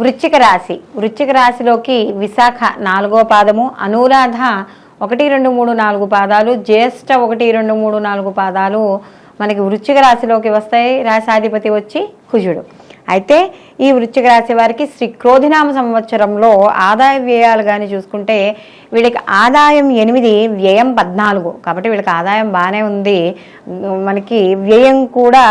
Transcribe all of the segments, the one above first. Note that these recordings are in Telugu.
వృశ్చిక రాశి. వృశ్చిక రాశిలోకి విశాఖ నాలుగో పాదము అనురాధ ఒకటి రెండు మూడు నాలుగు పాదాలు జ్యేష్ఠ ఒకటి రెండు మూడు నాలుగు పాదాలు మనకి వృశ్చిక రాశిలోకి వస్తాయి. రాశాధిపతి వచ్చి కుజుడు. అయితే ఈ వృశ్చిక రాశి వారికి శ్రీ క్రోధినామ సంవత్సరంలో ఆదాయ వ్యయాలు కానీ చూసుకుంటే వీళ్ళకి ఆదాయం ఎనిమిది వ్యయం పద్నాలుగు. కాబట్టి వీళ్ళకి ఆదాయం బాగానే ఉంది. మనకి వ్యయం కూడా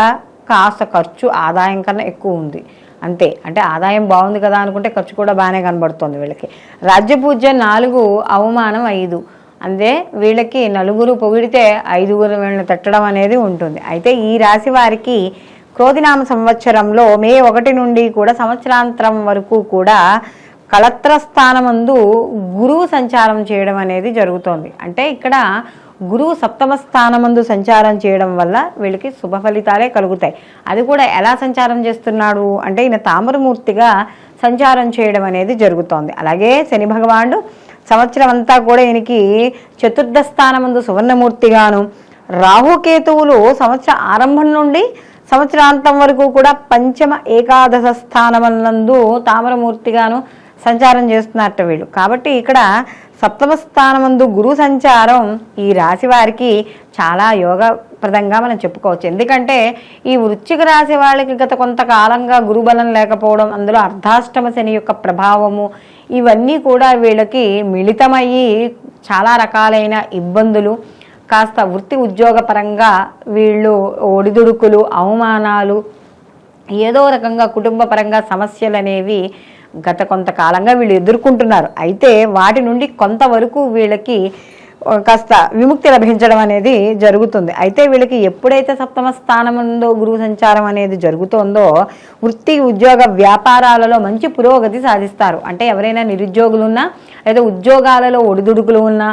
కాస్త ఖర్చు ఆదాయం కన్నా ఎక్కువ ఉంది. అంతే. అంటే ఆదాయం బాగుంది కదా అనుకుంటే ఖర్చు కూడా బాగానే కనబడుతుంది వీళ్ళకి. రాజ్యపూజ్యం నాలుగు అవమానం ఐదు. అంతే వీళ్ళకి నలుగురు పొగిడితే ఐదుగురు వీళ్ళని తట్టడం అనేది ఉంటుంది. అయితే ఈ రాశి వారికి క్రోధినామ సంవత్సరంలో మే ఒకటి నుండి కూడా సంవత్సరాంతరం వరకు కూడా కళత్ర స్థానమందు గురువు సంచారం చేయడం అనేది జరుగుతోంది. అంటే ఇక్కడ గురువు సప్తమ స్థానమందు సంచారం చేయడం వల్ల వీళ్ళకి శుభ ఫలితాలే కలుగుతాయి. అది కూడా ఎలా సంచారం చేస్తున్నాడు? అంటే ఈయన తామరమూర్తిగా సంచారం చేయడం అనేది జరుగుతోంది. అలాగే శని భగవానుడు సంవత్సరం అంతా కూడా ఈయనకి చతుర్థ స్థానమందు సువర్ణమూర్తిగాను రాహుకేతువులు సంవత్సర ఆరంభం నుండి సంవత్సరాంతం వరకు కూడా పంచమ ఏకాదశ స్థానములందు తామరమూర్తిగాను సంచారం చేస్తున్నట్టు వీళ్ళు. కాబట్టి ఇక్కడ సప్తమ స్థానమందు గురు సంచారం ఈ రాశి వారికి చాలా యోగప్రదంగా మనం చెప్పుకోవచ్చు. ఎందుకంటే ఈ వృశ్చిక రాశి వాళ్ళకి గత కొంతకాలంగా గురుబలం లేకపోవడం అందులో అర్ధాష్టమ శని యొక్క ప్రభావము ఇవన్నీ కూడా వీళ్ళకి మిళితమయ్యి చాలా రకాలైన ఇబ్బందులు కాస్త వృత్తి ఉద్యోగ పరంగా వీళ్ళు ఒడిదుడుకులు అవమానాలు ఏదో రకంగా కుటుంబ పరంగా సమస్యలు అనేవి గత కొంతకాలంగా వీళ్ళు ఎదుర్కొంటున్నారు. అయితే వాటి నుండి కొంతవరకు వీళ్ళకి కాస్త విముక్తి లభించడం అనేది జరుగుతుంది. అయితే వీళ్ళకి ఎప్పుడైతే సప్తమ స్థానం ఉందో గురువు సంచారం అనేది జరుగుతోందో వృత్తి ఉద్యోగ వ్యాపారాలలో మంచి పురోగతి సాధిస్తారు. అంటే ఎవరైనా నిరుద్యోగులు ఉన్నా లేదా ఉద్యోగాలలో ఒడిదుడుకులు ఉన్నా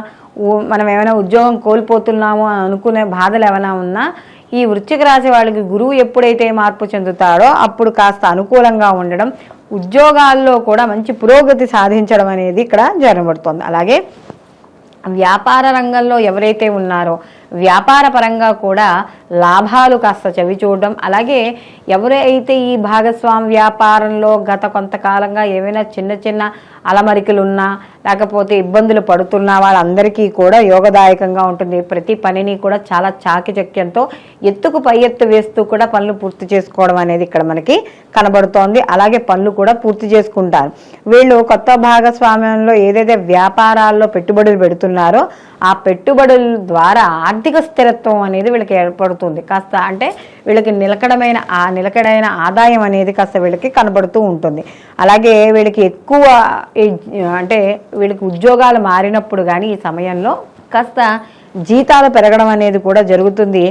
మనం ఏమైనా ఉద్యోగం కోల్పోతున్నాము అనుకునే బాధలు ఏమైనా ఉన్నా ఈ వృశ్చిక రాశి వాళ్ళకి గురువు ఎప్పుడైతే మార్పు చెందుతాడో అప్పుడు కాస్త అనుకూలంగా ఉండడం ఉద్యోగాల్లో కూడా మంచి పురోగతి సాధించడం అనేది ఇక్కడ జరగబడుతుంది. అలాగే వ్యాపార రంగంలో ఎవరైతే ఉన్నారో వ్యాపార పరంగా కూడా లాభాలు కాస్త చవి చూడడం. అలాగే ఎవరైతే ఈ భాగస్వామి వ్యాపారంలో గత కొంతకాలంగా ఏమైనా చిన్న చిన్న అలమరికలు ఉన్నా లేకపోతే ఇబ్బందులు పడుతున్నా వాళ్ళందరికీ కూడా యోగదాయకంగా ఉంటుంది. ప్రతి పనిని కూడా చాలా చాకిచక్యంతో ఎత్తుకు పై ఎత్తు వేస్తూ కూడా పనులు పూర్తి చేసుకోవడం అనేది ఇక్కడ మనకి కనబడుతోంది. అలాగే పనులు కూడా పూర్తి చేసుకుంటారు. వీళ్ళు కొత్త భాగస్వామ్యంలో ఏదైతే వ్యాపారాల్లో పెట్టుబడులు పెడుతున్నారో ఆ పెట్టుబడుల ద్వారా ఆర్థిక స్థిరత్వం అనేది వీళ్ళకి ఏర్పడుతుంది. కాస్త అంటే వీళ్ళకి నిలకడమైన ఆ నిలకడైన ఆదాయం అనేది కాస్త వీళ్ళకి కనబడుతూ ఉంటుంది. అలాగే వీళ్ళకి ఎక్కువ అంటే వీళ్ళకి ఉద్యోగాలు మారినప్పుడు కానీ ఈ సమయంలో కాస్త జీతాలు పెరగడం అనేది కూడా జరుగుతుంది.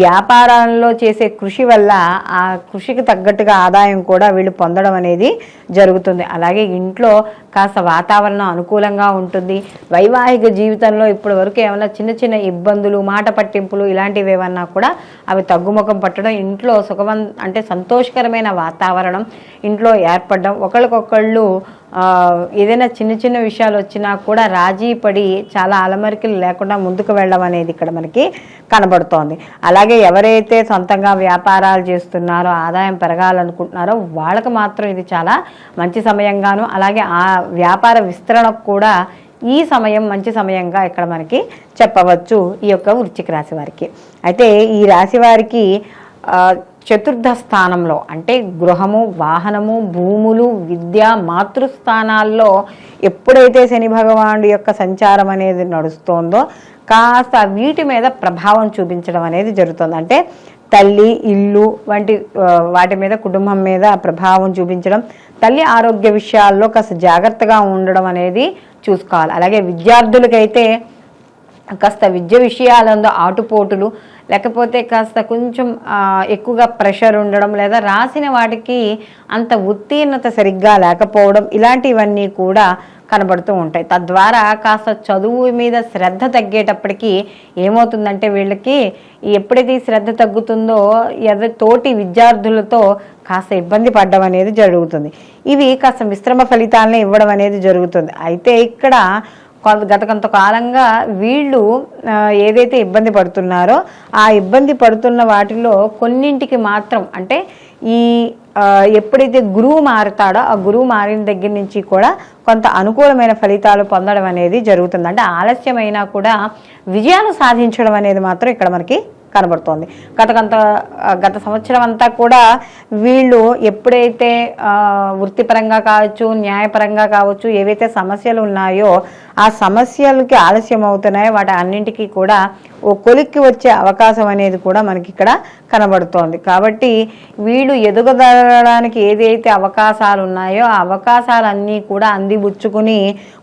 వ్యాపారాల్లో చేసే కృషి వల్ల ఆ కృషికి తగ్గట్టుగా ఆదాయం కూడా వీళ్ళు పొందడం అనేది జరుగుతుంది. అలాగే ఇంట్లో కాస్త వాతావరణం అనుకూలంగా ఉంటుంది. వైవాహిక జీవితంలో ఇప్పటి వరకు ఏమైనా చిన్న చిన్న ఇబ్బందులు మాట పట్టింపులు ఇలాంటివి ఏమన్నా కూడా అవి తగ్గుముఖం పట్టడం ఇంట్లో సుఖవం అంటే సంతోషకరమైన వాతావరణం ఇంట్లో ఏర్పడడం ఒకళ్ళకొకళ్ళు ఏదైనా చిన్న చిన్న విషయాలు వచ్చినా కూడా రాజీ పడి చాలా అలమరికలు లేకుండా ముందుకు వెళ్ళడం అనేది ఇక్కడ మనకి కనబడుతోంది. అలాగే ఎవరైతే సొంతంగా వ్యాపారాలు చేస్తున్నారో ఆదాయం పెరగాలనుకుంటున్నారో వాళ్ళకి మాత్రం ఇది చాలా మంచి సమయంగాను అలాగే ఆ వ్యాపార విస్తరణకు కూడా ఈ సమయం మంచి సమయంగా ఇక్కడ మనకి చెప్పవచ్చు ఈ యొక్క వృశ్చిక రాశి వారికి. అయితే ఈ రాశి వారికి చతుర్థ స్థానంలో అంటే గృహము వాహనము భూములు విద్య మాతృస్థానాల్లో ఎప్పుడైతే శని భగవానుడి యొక్క సంచారం అనేది నడుస్తోందో కాస్త వీటి మీద ప్రభావం చూపించడం అనేది జరుగుతుంది. అంటే తల్లి ఇల్లు వంటి వాటి మీద కుటుంబం మీద ప్రభావం చూపించడం తల్లి ఆరోగ్య విషయాల్లో కాస్త జాగ్రత్తగా ఉండడం అనేది చూసుకోవాలి. అలాగే విద్యార్థులకైతే కాస్త విద్య విషయాలందు ఆటుపోటులు లేకపోతే కాస్త కొంచెం ఎక్కువగా ప్రెషర్ ఉండడం లేదా రాసిన వాటికి అంత ఉత్తీర్ణత సరిగ్గా లేకపోవడం ఇలాంటివన్నీ కూడా కనబడుతూ ఉంటాయి. తద్వారా కాస్త చదువు మీద శ్రద్ధ తగ్గేటప్పటికి ఏమవుతుందంటే వీళ్ళకి ఎప్పుడైతే శ్రద్ధ తగ్గుతుందో ఎద తోటి విద్యార్థులతో కాస్త ఇబ్బంది పడడం అనేది జరుగుతుంది. ఇవి కాస్త మిశ్రమ ఫలితాలను ఇవ్వడం అనేది జరుగుతుంది. అయితే ఇక్కడ గత కొంతకాలంగా వీళ్ళు ఏదైతే ఇబ్బంది పడుతున్నారో ఆ ఇబ్బంది పడుతున్న వాటిలో కొన్నింటికి మాత్రం అంటే ఈ ఎప్పుడైతే గురువు మారుతాడో ఆ గురువు మారిన దగ్గర నుంచి కూడా కొంత అనుకూలమైన ఫలితాలు పొందడం అనేది జరుగుతుంది. అంటే ఆలస్యమైనా కూడా విజయాలు సాధించడం అనేది మాత్రం ఇక్కడ మనకి కనబడుతోంది. గత కొంత గత సంవత్సరం అంతా కూడా వీళ్ళు ఎప్పుడైతే వృత్తిపరంగా కావచ్చు న్యాయపరంగా కావచ్చు ఏవైతే సమస్యలు ఉన్నాయో ఆ సమస్యలకి ఆలస్యం అవుతున్నాయో వాటి అన్నింటికీ కూడా ఓ కొలిక్కి వచ్చే అవకాశం అనేది కూడా మనకి ఇక్కడ కనబడుతోంది. కాబట్టి వీళ్ళు ఎదుగుదలడానికి ఏదైతే అవకాశాలు ఉన్నాయో ఆ అవకాశాలన్నీ కూడా అందిబుచ్చుకుని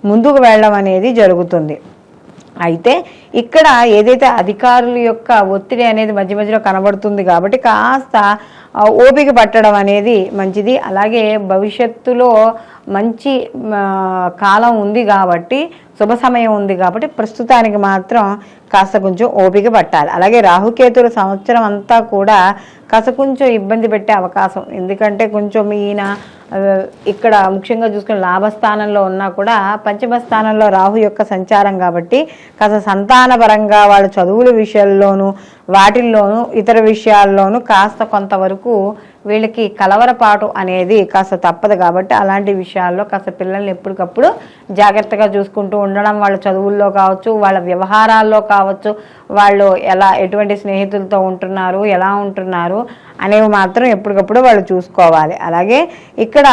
ముందుకు వెళ్ళడం అనేది జరుగుతుంది. అయితే ఇక్కడ ఏదైతే అధికారుల యొక్క ఒత్తిడి అనేది మధ్య మధ్యలో కనబడుతుంది కాబట్టి కాస్త ఓపిక పట్టడం అనేది మంచిది. అలాగే భవిష్యత్తులో మంచి కాలం ఉంది కాబట్టి శుభ సమయం ఉంది కాబట్టి ప్రస్తుతానికి మాత్రం కాస్త కొంచెం ఓపిక పట్టాలి. అలాగే రాహుకేతులు సంవత్సరం అంతా కూడా కాస్త కొంచెం ఇబ్బంది పెట్టే అవకాశం. ఎందుకంటే కొంచెం ఈయన ఇక్కడ ముఖ్యంగా చూసుకుని లాభస్థానంలో ఉన్నా కూడా పంచమ స్థానంలో రాహు యొక్క సంచారం కాబట్టి కాస్త సంతానపరంగా వాళ్ళ చదువుల విషయాల్లోనూ వాటిల్లోనూ ఇతర విషయాల్లోనూ కాస్త కొంతవరకు వీళ్ళకి కలవరపాటు అనేది కాస్త తప్పదు కాబట్టి అలాంటి విషయాల్లో కాస్త పిల్లల్ని ఎప్పటికప్పుడు జాగ్రత్తగా చూసుకుంటూ ఉండడం వాళ్ళ చదువుల్లో కావచ్చు వాళ్ళ వ్యవహారాల్లో కావచ్చు వాళ్ళు ఎలా ఎటువంటి స్నేహితులతో ఉంటున్నారు ఎలా ఉంటున్నారు అనేవి మాత్రం ఎప్పటికప్పుడు వాళ్ళు చూసుకోవాలి. అలాగే ఇక్కడ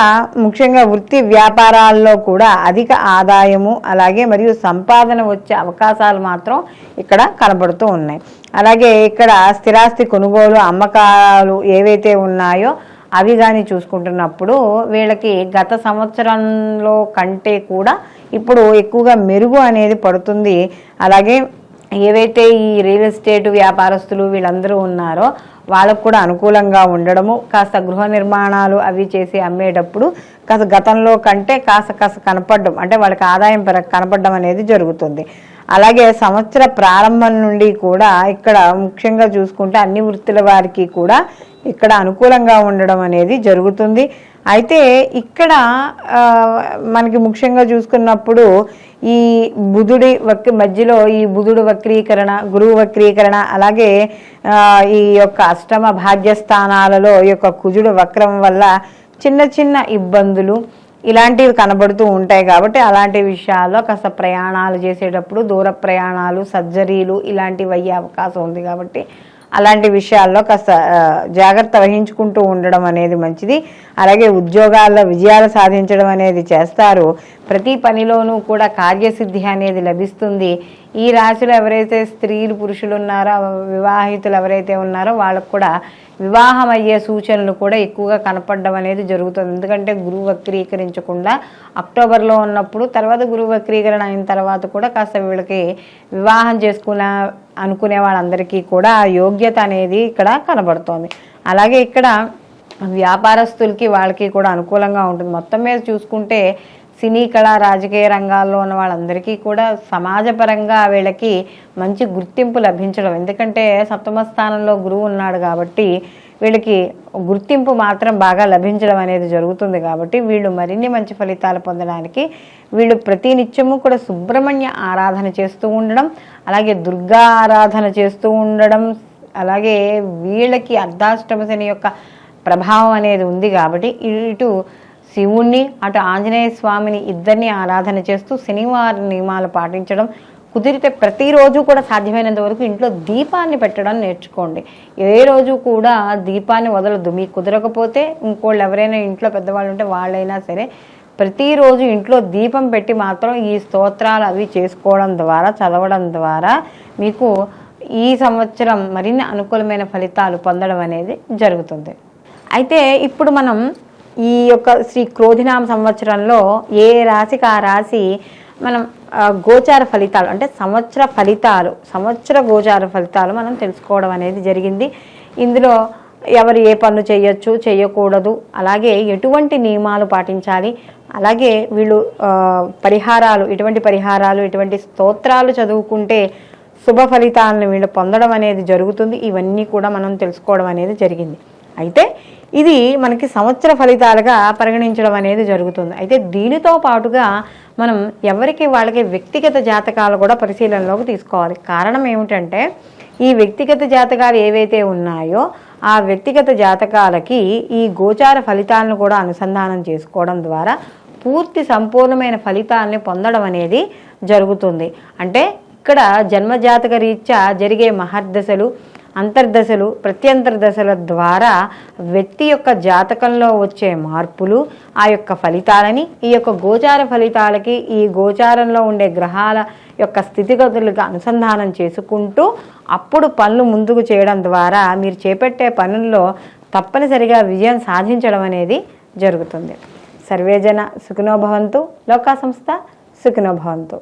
ముఖ్యంగా వృత్తి వ్యాపారాల్లో కూడా అధిక ఆదాయము అలాగే మరియు సంపాదన వచ్చే అవకాశాలు మాత్రం ఇక్కడ కనబడుతూ ఉన్నాయి. అలాగే ఇక్కడ స్థిరాస్తి కొనుగోలు అమ్మకాలు ఏవైతే ఉన్నాయో అవి కానీ చూసుకుంటున్నప్పుడు వీళ్ళకి గత సంవత్సరంలో కంటే కూడా ఇప్పుడు ఎక్కువగా మెరుగు అనేది పడుతుంది. అలాగే ఏవైతే ఈ రియల్ ఎస్టేట్ వ్యాపారస్తులు వీళ్ళందరూ ఉన్నారో వాళ్ళకు కూడా అనుకూలంగా ఉండడము కాస్త గృహ నిర్మాణాలు అవి చేసి అమ్మేటప్పుడు కాస్త గతంలో కంటే కాస్త కాస్త కనపడడం అంటే వాళ్ళకి ఆదాయం పెరగ కనపడడం అనేది జరుగుతుంది. అలాగే సంవత్సర ప్రారంభం నుండి కూడా ఇక్కడ ముఖ్యంగా చూసుకుంటే అన్ని వృత్తుల వారికి కూడా ఇక్కడ అనుకూలంగా ఉండడం అనేది జరుగుతుంది. అయితే ఇక్కడ మనకి ముఖ్యంగా చూసుకున్నప్పుడు ఈ బుధుడి వక్ మధ్యలో ఈ బుధుడు వక్రీకరణ గురువు వక్రీకరణ అలాగే ఈ యొక్క అష్టమ భాగ్యస్థానాలలో ఈ యొక్క కుజుడు వక్రం వల్ల చిన్న చిన్న ఇబ్బందులు ఇలాంటివి కనబడుతూ ఉంటాయి కాబట్టి అలాంటి విషయాల్లో కాస్త ప్రయాణాలు చేసేటప్పుడు దూర ప్రయాణాలు సర్జరీలు ఇలాంటివి అయ్యే అవకాశం ఉంది కాబట్టి అలాంటి విషయాల్లో కాస్త జాగ్రత్త వహించుకుంటూ ఉండడం అనేది మంచిది. అలాగే ఉద్యోగాల్లో విజయాలు సాధించడం అనేది చేస్తారు. ప్రతి పనిలోనూ కూడా కార్యసిద్ధి అనేది లభిస్తుంది. ఈ రాశిలో ఎవరైతే స్త్రీలు పురుషులు ఉన్నారో వివాహితులు ఎవరైతే ఉన్నారో వాళ్ళకు కూడా వివాహం అయ్యే సూచనలు కూడా ఎక్కువగా కనపడడం అనేది జరుగుతుంది. ఎందుకంటే గురువు వక్రీకరించకుండా అక్టోబర్లో ఉన్నప్పుడు తర్వాత గురువు వక్రీకరణ అయిన తర్వాత కూడా కాస్త వీళ్ళకి వివాహం చేసుకున్న అనుకునే వాళ్ళందరికీ కూడా ఆ యోగ్యత అనేది ఇక్కడ కనబడుతోంది. అలాగే ఇక్కడ వ్యాపారస్తులకి వాళ్ళకి కూడా అనుకూలంగా ఉంటుంది. మొత్తం మీద చూసుకుంటే సినీ కళా రాజకీయ రంగాల్లో ఉన్న వాళ్ళందరికీ కూడా సమాజపరంగా వీళ్ళకి మంచి గుర్తింపు లభించడం. ఎందుకంటే సప్తమ స్థానంలో గురువు ఉన్నాడు కాబట్టి వీళ్ళకి గుర్తింపు మాత్రం బాగా లభించడం అనేది జరుగుతుంది కాబట్టి వీళ్ళు మరిన్ని మంచి ఫలితాలు పొందడానికి వీళ్ళు ప్రతినిత్యము కూడా సుబ్రహ్మణ్య ఆరాధన చేస్తూ ఉండడం అలాగే దుర్గా ఆరాధన చేస్తూ ఉండడం అలాగే వీళ్ళకి అర్ధాష్టమ శని యొక్క ప్రభావం అనేది ఉంది కాబట్టి ఇటు శివుణ్ణి అటు ఆంజనేయ స్వామిని ఇద్దరిని ఆరాధన చేస్తూ శనివార నియమాలు పాటించడం కుదిరితే ప్రతిరోజు కూడా సాధ్యమైనంత వరకు ఇంట్లో దీపాన్ని పెట్టడం నేర్చుకోండి. ఏ రోజు కూడా దీపాన్ని వదలదు మీకు కుదరకపోతే ఇంకోళ్ళు ఎవరైనా ఇంట్లో పెద్దవాళ్ళు ఉంటే వాళ్ళైనా సరే ప్రతిరోజు ఇంట్లో దీపం పెట్టి మాత్రం ఈ స్తోత్రాలు అవి చేసుకోవడం ద్వారా చదవడం ద్వారా మీకు ఈ సంవత్సరం మరిన్ని అనుకూలమైన ఫలితాలు పొందడం అనేది జరుగుతుంది. అయితే ఇప్పుడు మనం ఈ యొక్క శ్రీ క్రోధినామ సంవత్సరంలో ఏ రాశికి ఆ రాశి మనం గోచార ఫలితాలు అంటే సంవత్సర ఫలితాలు సంవత్సర గోచార ఫలితాలు మనం తెలుసుకోవడం అనేది జరిగింది. ఇందులో ఎవరు ఏ పనులు చేయొచ్చు చేయకూడదు అలాగే ఎటువంటి నియమాలు పాటించాలి అలాగే వీళ్ళు పరిహారాలు ఎటువంటి పరిహారాలు ఎటువంటి స్తోత్రాలు చదువుకుంటే శుభ ఫలితాలను వీళ్ళు పొందడం అనేది జరుగుతుంది. ఇవన్నీ కూడా మనం తెలుసుకోవడం అనేది జరిగింది. అయితే ఇది మనకి సంవత్సర ఫలితాలుగా పరిగణించడం అనేది జరుగుతుంది. అయితే దీనితో పాటుగా మనం ఎవరికి వాళ్ళకి వ్యక్తిగత జాతకాలు కూడా పరిశీలనలోకి తీసుకోవాలి. కారణం ఏమిటంటే ఈ వ్యక్తిగత జాతకాలు ఏవైతే ఉన్నాయో ఆ వ్యక్తిగత జాతకాలకి ఈ గోచార ఫలితాలను కూడా అనుసంధానం చేసుకోవడం ద్వారా పూర్తి సంపూర్ణమైన ఫలితాలని పొందడం అనేది జరుగుతుంది. అంటే ఇక్కడ జన్మజాతక రీత్యా జరిగే మహర్దశలు అంతర్దశలు ప్రత్యంతర దశల ద్వారా వ్యక్తి యొక్క జాతకంలో వచ్చే మార్పులు ఆ యొక్క ఫలితాలని ఈ యొక్క గోచార ఫలితాలకి ఈ గోచారంలో ఉండే గ్రహాల యొక్క స్థితిగతులకు అనుసంధానం చేసుకుంటూ అప్పుడు పనులు ముందుకు చేయడం ద్వారా మీరు చేపట్టే పనుల్లో తప్పనిసరిగా విజయం సాధించడం అనేది జరుగుతుంది. సర్వేజన సుఖినోభవంతు లోకా సంస్థ సుఖినోభవంతు